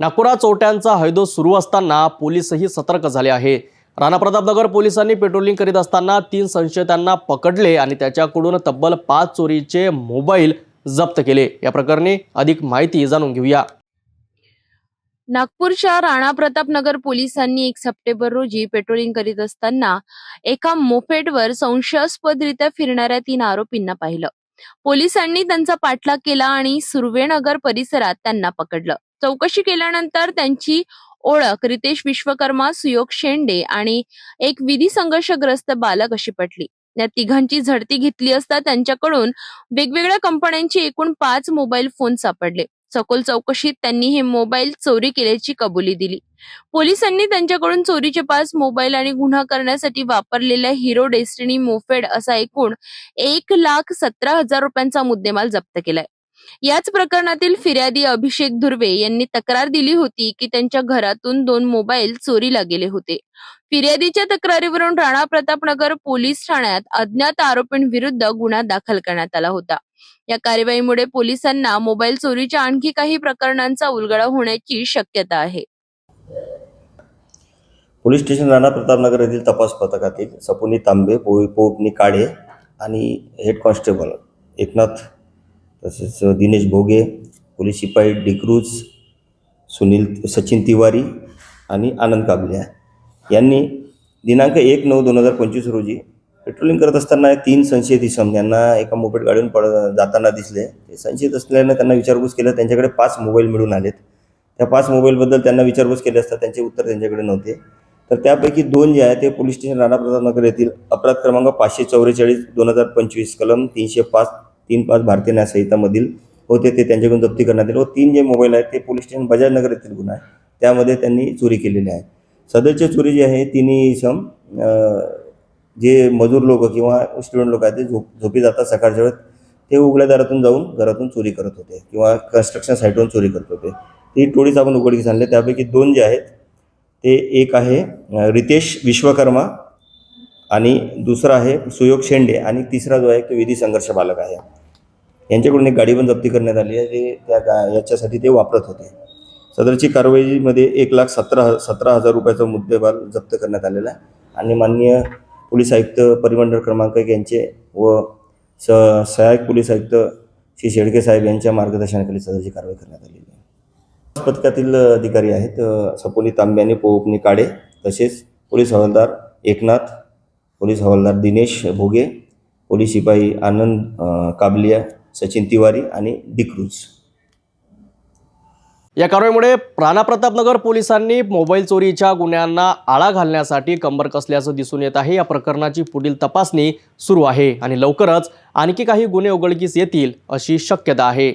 नागपुरात चोट्यांचा हैदो सुरू असताना पोलीसही सतर्क झाले आहे. राणा प्रतापनगर पोलिसांनी पेट्रोलिंग करीत असताना तीन संशयितांना पकडले आणि त्याच्याकडून तब्बल पाच चोरीचे मोबाईल जप्त केले. या प्रकरणी अधिक माहिती जाणून घेऊया. नागपूरच्या राणा प्रताप नगर पोलिसांनी एक सप्टेंबर रोजी पेट्रोलिंग करीत असताना एका मोफेटवर संशयास्पदरित्या फिरणाऱ्या तीन आरोपींना पाहिलं. पोलिसांनी त्यांचा पाठलाग केला आणि सुर्वेनगर परिसरात त्यांना पकडलं. चौकशी केल्यानंतर त्यांची ओळख रितेश विश्वकर्मा सुयोग शेंडे आणि एक विधी संघर्षग्रस्त बालक अशी पटली. या तिघांची झडती घेतली असता त्यांच्याकडून वेगवेगळ्या कंपन्यांचे एकूण पाच मोबाईल फोन सापडले. सखोल चौकशीत त्यांनी हे मोबाईल चोरी केल्याची कबुली दिली. पोलिसांनी त्यांच्याकडून चोरीचे पाच मोबाईल आणि गुन्हा करण्यासाठी वापरलेल्या हिरो डेस्टिनी मोफेड असा एकूण एक लाख सतरा हजार रुपयांचा मुद्देमाल जप्त केलाय. याच प्रकरणातील फिर्यादी अभिषेक धुर्वे यांनी तक्रार दिली होती की त्यांच्या घरातून दोन मोबाईल चोरीला गेले होते. फिर्यादीच्या तक्रारीवरून राणा प्रतापनगर पोलीस ठाण्यात अज्ञात आरोपींविरुद्ध गुन्हा दाखल करण्यात आला होता. या कार्यवाहीमुळे पोलिसांना मोबाईल चोरीच्या आणखी काही प्रकरणांचा उलगडा होण्याची शक्यता आहे. पोलीस स्टेशन राणा प्रतापनगर येथील तपास पथकातील सपुनी तांबे पो पोपनी काळे आणि हेड कॉन्स्टेबल एकनाथ तसेच दिनेश भोगे पोलीस शिपाई डिक्रूज सुनील सचिन तिवारी आणि आनंद काबल्या यांनी दिनांक एक नऊ दोन हजार पंचवीस रोजी पेट्रोलिंग करत असताना तीन संशयित इसम यांना एका मोपेट गाडीवरून पड जाताना दिसले. ते संशयित असल्यानं त्यांना विचारपूस केलं. त्यांच्याकडे पाच मोबाईल मिळून आलेत. त्या पाच मोबाईलबद्दल त्यांना विचारपूस केली असता त्यांचे उत्तर त्यांच्याकडे नव्हते. तर त्यापैकी दोन जे आहे ते पोलीस स्टेशन राणा प्रतापनगर येथील अपराध क्रमांक पाचशे चौवेचाळीस दोन हजार पंचवीस कलम तीनशे पाच तीन पाच भारतीय न्यायसंहितामधील होते ते त्यांच्याकडून जप्ती करण्यात आले. व तीन जे मोबाईल आहेत ते पोलीस स्टेशन बजाजनगर येथील गुन्हा आहे. त्यामध्ये त्यांनी चोरी केलेली आहे. सदरची चोरी जी आहे तिन्ही सम जे मजूर लोक किंवा स्टुडंट लोक आहेत ते झोप झोपी जातात सकाळच्या वेळेत. ते उघड्या दारातून जाऊन घरातून चोरी करत होते किंवा कन्स्ट्रक्शन साईटवरून चोरी करत होते. ती टोळीच आपण उघडकीस आणले. त्यापैकी दोन जे आहेत ते एक आहे रितेश विश्वकर्मा आणि दुसरा आहे सुयोग शेंडे आणि तिसरा जो आहे तो विधी संघर्ष बालक आहे. यांच्याकडून एक गाडी पण जप्ती करण्यात आली आहे जे त्या गा याच्यासाठी ते वापरत होते. सदरची कारवाईमध्ये एक लाख सतरा सतरा हजार रुपयाचा मुद्देमाल जप्त करण्यात आलेला आहे. आणि माननीय पोलीस आयुक्त परिमंडळ क्रमांक एक यांचे व स सहाय्यक पोलीस आयुक्त श्री शेडके साहेब यांच्या मार्गदर्शनाखाली सदरची कारवाई करण्यात आलेली आहे. पथकातील अधिकारी आहेत सपोली तांबे आणि पोपनी काडे तसेच पोलीस हवालदार एकनाथ पोलीस हवालदार दिनेश भोगे पोलीस शिपाई आनंद काबलिया सचिन तिवारी आणि डिक्रूज या कारवाईमुळे प्राणाप्रतापनगर पोलिसांनी मोबाईल चोरीच्या गुन्ह्यांना आळा घालण्यासाठी कंबर कसल्याचं दिसून येत आहे. या प्रकरणाची पुढील तपासणी सुरू आहे आणि लवकरच आणखी काही गुन्हे उघडकीस येतील अशी शक्यता आहे.